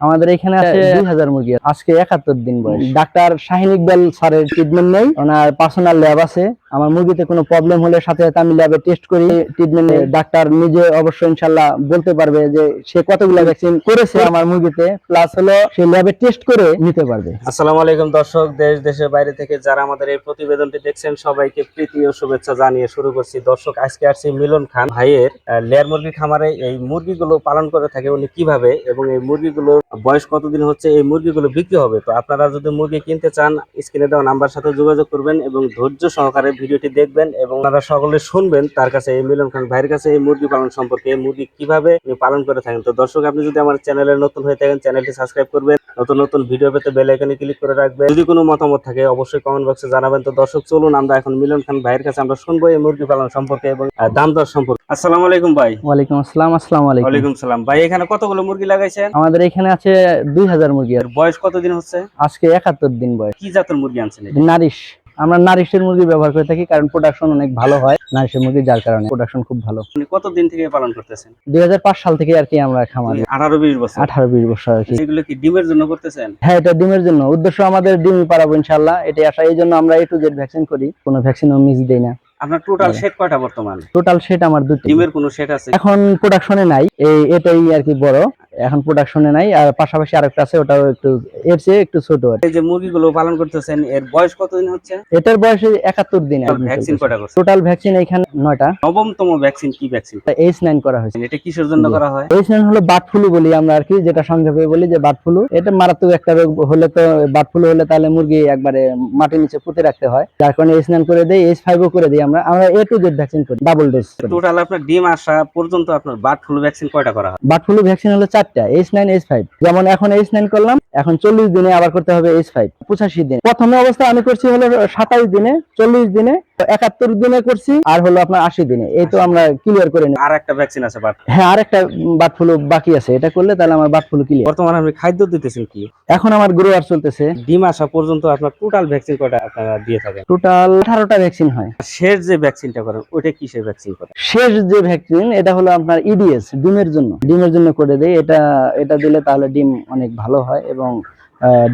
আমাদের এখানে আছে দুই হাজার মুরগি। আজকে একাত্তর দিন বয়স। ডাক্তার শাহিন ইকবাল স্যারের ট্রিটমেন্ট নেই। ওনার পার্সোনাল ল্যাব আছে। আমার মুরগিতে কোনো প্রবলেম হলে সাথে সাথে আমি ল্যাবে টেস্ট করি। ট্রিটমেন্ট ডাক্তার নিজে অবশ্যই ইনশাল্লাহ বলতে পারবে যে সে কতগুলো ভ্যাকসিন করেছে আমার মুরগিতে। প্লাস হলো সে ল্যাবে টেস্ট করে নিতে পারবে। আসসালামু আলাইকুম দর্শক দেশ দেশের বাইরে থেকে যারা আমাদের এই প্রতিবেদনটি দেখছেন সবাইকে প্রীতি ও শুভেচ্ছা জানিয়ে শুরু করছি। দর্শক আজকে আসছি মিলন খান ভাইয়ের লেয়ার মুরগির খামারে। এই মুরগিগুলো পালন করে থাকে উনি কীভাবে এবং এই মুরগিগুলোর বয়স কতদিন হচ্ছে এই মুরগিগুলো বিক্রি হবে? তো আপনারা যদি মুরগি কিনতে চান স্ক্রিনে দেওয়া নাম্বার সাথে যোগাযোগ করবেন এবং ধৈর্য সহকারে ভিডিওটি দেখবেন এবং আপনারা সকলে শুনবেন তার কাছে এই মিলন খান ভাইয়ের কাছে এই মুরগি পালন সম্পর্কে মুরগি কীভাবে পালন করে থাকেন। তো দর্শক আপনি যদি আমার চ্যানেলে নতুন হয়ে থাকেন চ্যানেলটি সাবস্ক্রাইব করবেন নতুন নতুন ভিডিও পেতে বেল আইকনে ক্লিক করে রাখবেন। যদি কোনো মতামত থাকে অবশ্যই কমেন্ট বক্সে জানাবেন। তো দর্শক চলুন আমরা এখন মিলন খান ভাইয়ের কাছে আমরা শুনব এই মুরগি পালন সম্পর্কে এবং দাম দর সম্পর্কে। আসসালামু আলাইকুম ভাই। ওয়ালাইকুম আসসালাম আসসালামু আলাইকুম। ওয়ালাইকুম সালাম। ভাই এখানে কতগুলো মুরগি লাগাইছেন? আমাদের এখানে আছে দুই হাজার মুরগি বয়স কতদিন হচ্ছে? আজকে একাত্তর দিন বয়স। কি জাতের মুরগি আনছেন নারিশ। আমরা নারিশের মুরগি ব্যবহার করে থাকি কারণ প্রোডাকশন অনেক ভালো হয় নারিশের মুরগি যার কারণে প্রোডাকশন খুব ভালো। কতদিন থেকে পালন করতেছেন? দুই সাল থেকে আর কি আমরা খামার। আঠারো বিশ বছর। আঠারো বিশ বছর আর কি। এগুলো কি ডিমের জন্য করতেছেন? হ্যাঁ এটা ডিমের জন্য। উদ্দেশ্য আমাদের ডিমই পারাবো ইনশাল্লাহ এটা আসা এই জন্য আমরা এ টু জেড ভ্যাকসিন করি কোনো ভ্যাকসিনও মিস দেই না। আপনার টোটাল হ্যাঁ। সেট কয়টা বর্তমান? টোটাল সেট আমার দুটো। ডিমের কোনো সেট আছে? এখন প্রোডাকশনে নাই এই এটাই আর কি বড়। এখন প্রোডাকশনে নাই আর পাশাপাশি আরেকটা আছে ওটাও একটু এর চেয়ে একটু ছোট এই যে মুরগিগুলো পালন করতেছেন এর বয়স কতদিন হচ্ছে? এটার বয়স একাত্তর দিন ভ্যাকসিন কয়টা করছে? টোটাল ভ্যাকসিন এখানে নয়টা। নবমতম ভ্যাকসিন কি ভ্যাকসিন এইচ নাইন করা হয়েছে। এটা কিসের জন্য করা হয়? এইচ নাইন হলো বার্ড ফ্লু বলি আমরা আর কি যেটা সংক্ষেপে বলি যে বার্ড ফ্লু। এটা মারাত্মক একটা রোগ হলে তো বার্ড ফ্লু হলে তাহলে মুরগি একবারে মাটির নিচে পুঁতে রাখতে হয়। যার কারণে এইচ নাইন করে দেই এইচ ফাইভও করে দিই আমরা। আমরা এ টু জেড ভ্যাকসিন করি ডাবল ডোজ টোটাল আপনার ডিম আসা পর্যন্ত আপনার বার্ড ফ্লু ভ্যাকসিন কয়টা করা হয়? বার্ড ফ্লু ভ্যাকসিন হলো চারটা এইচ নাইন এইচ ফাইভ যেমন এখন এইচ নাইন করলাম, এখন চল্লিশ দিনে আবার করতে হবে এইচ ফাইভ পঁচাশি দিনে। প্রথমে অবস্থা আমি করছি হলো সাতাইশ দিনে, চল্লিশ দিনে একাত্তর দিনে করছি আর হলো আপনার আশি দিনে। এই তো আমরা ক্লিয়ার করে নিই। আর একটা ভ্যাকসিন আছে বাট হ্যাঁ আরেকটা বার্ড ফ্লু বাকি আছে। এটা করলে তাহলে আমার বার্ড ফ্লু ক্লিয়ার বর্তমানে আপনি খাদ্য দিতেছেন কি? এখন আমার গ্রোয়ার চলতেছে। ডিম আসা পর্যন্ত আপনার টোটাল ভ্যাকসিন কয়টা আপনারা দিয়ে থাকেন? টোটাল আঠারোটা ভ্যাকসিন হয়। শেষ যে ভ্যাকসিনটা করেন ওইটা কিসের ভ্যাকসিন করেন? শেষ যে ভ্যাকসিন এটা হলো আপনার ইডিএস ডিমের জন্য। ডিমের জন্য করে দেয় এটা এটা দিলে তাহলে ডিম অনেক ভালো হয় এবং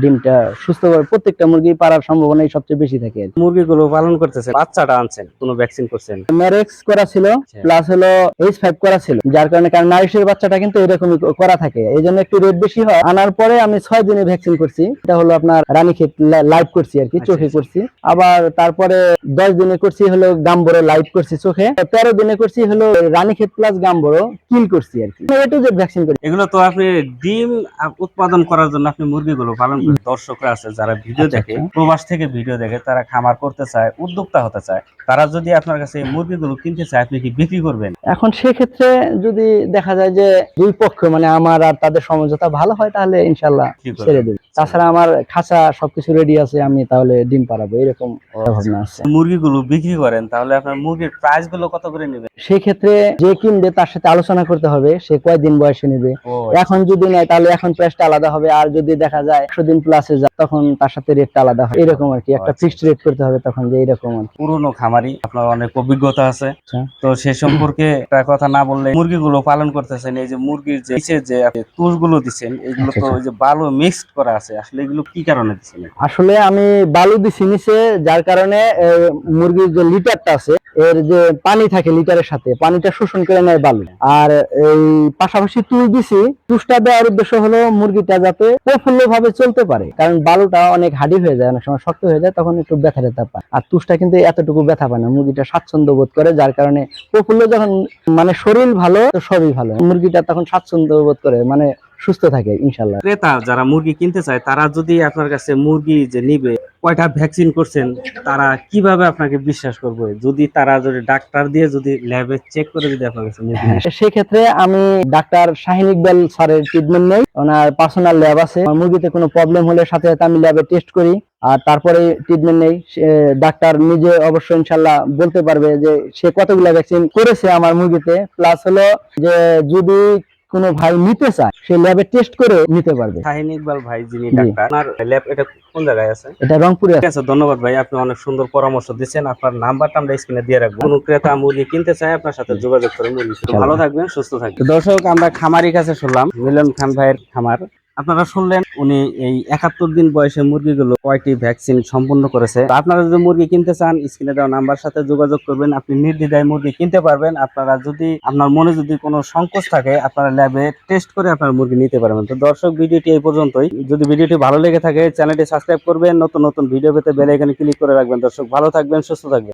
ডিমটা সুস্থ করে প্রত্যেকটা মুরগি পারার সম্ভাবনাই সবচেয়ে বেশি থাকে মুরগিগুলো পালন করতেছেন বাচ্চাটা আনছেন কোনো ভ্যাকসিন করছেন? ম্যারেক্স করা ছিল প্লাস হলো এইচ ফাইভ করা ছিল যার কারণে কারণ নারিশের বাচ্চাটা কিন্তু এরকমই করা থাকে। এই জন্য একটু রেট বেশি হয়। আনার পরে আমি ছয় দিনে ভ্যাকসিন করছি। এটা হলো আপনার রানীক্ষেত লাইভ করছি আর কি আচ্ছা, চোখে আচ্ছা। করছি। আবার তারপরে দশ দিনে করছি হলো গাম্বরো লাইভ করছি চোখে। তেরো দিনে করছি হলো রানীক্ষেত প্লাস গাম্বরো কিল করছি আর কি। এ টু জেড ভ্যাকসিন করি। এগুলো তো আপনি ডিম উৎপাদন করার জন্য আপনি মুরগিগুলো পালন করেন দর্শকরা আছে যারা ভিডিও আচ্ছা, দেখে আচ্ছা। প্রবাস থেকে ভিডিও দেখে তারা খামার করতে চায় উদ্যোক্তা হতে চায় তারা যদি আপনার কাছে এই মুরগিগুলো কিনতে চায় আপনি কি বিক্রি করবেন? এখন সেক্ষেত্রে যদি দেখা যায় যে দুই পক্ষ মানে আমার আর তাদের সমঝোতা ভালো হয় তাহলে ইনশাল্লাহ ছেড়ে দেবে। তাছাড়া আমার খাঁচা সবকিছু রেডি আছে আমি তাহলে ডিম পারাবো এরকম ভাবনা আছে। মুরগিগুলো বিক্রি করেন তাহলে আপনার মুরগির প্রাইসগুলো কত করে নেবেন? সেই ক্ষেত্রে যে কিনবে তার সাথে আলোচনা করতে হবে সে কয়দিন বয়সে নেবে। এখন যদি নেয় তাহলে এখন প্রাইসটা আলাদা হবে আর যদি দেখা যায় একশো দিন প্লাসে যায় তখন তার সাথে রেটটা আলাদা হবে এরকম আর কি একটা আচ্ছা, ফিক্সড রেট করতে হবে তখন যে এরকম আর পুরনো খামারি আপনার অনেক অভিজ্ঞতা আছে আচ্ছা। তো সে সম্পর্কে একটা কথা না বললে মুরগিগুলো পালন করতেছেন এই যে মুরগির যে নিচে যে দিচ্ছেন এগুলো আচ্ছা, তো আচ্ছা। ওই যে ভালো মিক্সড করা আছে আসলে এগুলো কি কারণে দিচ্ছেন আসলে আমি বালু দিছি নিচে যার কারণে মুরগির যে লিটারটা আছে এর যে পানি থাকে লিটারের সাথে, পানিটা শোষণ করে নেয় বালু। আর এই পাশাপাশি তুষ দিছি তুষটা দেওয়ার উদ্দেশ্য হলো মুরগিটা যাতে প্রফুল্ল ভাবে চলতে পারে। কারণ বালুটা অনেক হাডি হয়ে যায়, অনেক সময় শক্ত হয়ে যায়, তখন একটু ব্যথা ব্যথা পায়। আর তুষটা কিন্তু এতটুকু ব্যথা পায় না, মুরগিটা স্বাচ্ছন্দ্য বোধ করে, যার কারণে প্রফুল্ল যখন মানে শরীর ভালো, তো সবই ভালো। মুরগিটা তখন স্বাচ্ছন্দ্য বোধ করে মানে সুস্থ থাকে ইনশাল্লাহ ক্রেতা যারা মুরগি কিনতে চায়, তারা যদি আপনার কাছে মুরগি যে নিবে কয়টা ভ্যাকসিন করছেন তারা কীভাবে আপনাকে বিশ্বাস করবে? যদি তারা যদি ডাক্তার দিয়ে যদি ল্যাবে চেক করে যদি হ্যাঁ, সেক্ষেত্রে আমি ডাক্তার শাহিন ইকবাল স্যারের ট্রিটমেন্ট নেই। ওনার পার্সোনাল ল্যাব আছে। মুরগিতে কোনো প্রবলেম হলে সাথে সাথে আমি ল্যাবে টেস্ট করি। আর তারপরে ট্রিটমেন্ট নেই। ডাক্তার নিজে অবশ্যই ইনশাল্লাহ বলতে পারবে যে সে কতগুলো ভ্যাকসিন করেছে আমার মুরগিতে। প্লাস হলো যে যদি কোনো ভাই নিতে চায় সে ল্যাবে টেস্ট করে নিতে পারবে। শাহিন ইকবাল ভাই যিনি ডাক্তার আপনার ল্যাব এটা কোন জায়গায় আছে? এটা রংপুরে ঠিক আছে ধন্যবাদ ভাই আপনি অনেক সুন্দর পরামর্শ দিচ্ছেন। আপনার নাম্বারটা আমরা স্ক্রিনে দিয়ে রাখব। কোন ক্রেতা মুরগি কিনতে চায় আপনার সাথে যোগাযোগ করে মুরগি। ভালো থাকবেন সুস্থ থাকবেন। দর্শক আমরা খামারি কাছে শুনলাম মিলন খান ভাইয়ের খামার। আপনারা শুনলেন, উনি এই একাত্তর দিন বয়সে মুরগিগুলো কয়টি ভ্যাকসিন সম্পূর্ণ করেছে। আপনারা যদি মুরগি কিনতে চান, স্ক্রিনে দেওয়া নাম্বার সাথে যোগাযোগ করবেন, আপনি নির্দ্বিধায় মুরগি কিনতে পারবেন। আপনারা যদি, আপনার মনে যদি কোনো সংকোচ থাকে, আপনারা ল্যাবে টেস্ট করে আপনার মুরগি নিতে পারবেন। তো দর্শক, ভিডিওটি এই পর্যন্তই। যদি ভিডিওটি ভালো লেগে থাকে চ্যানেলটি সাবস্ক্রাইব করবেন। নতুন নতুন ভিডিও পেতে বেল আইকনে ক্লিক করে রাখবেন। দর্শক, ভালো থাকবেন, সুস্থ থাকবেন।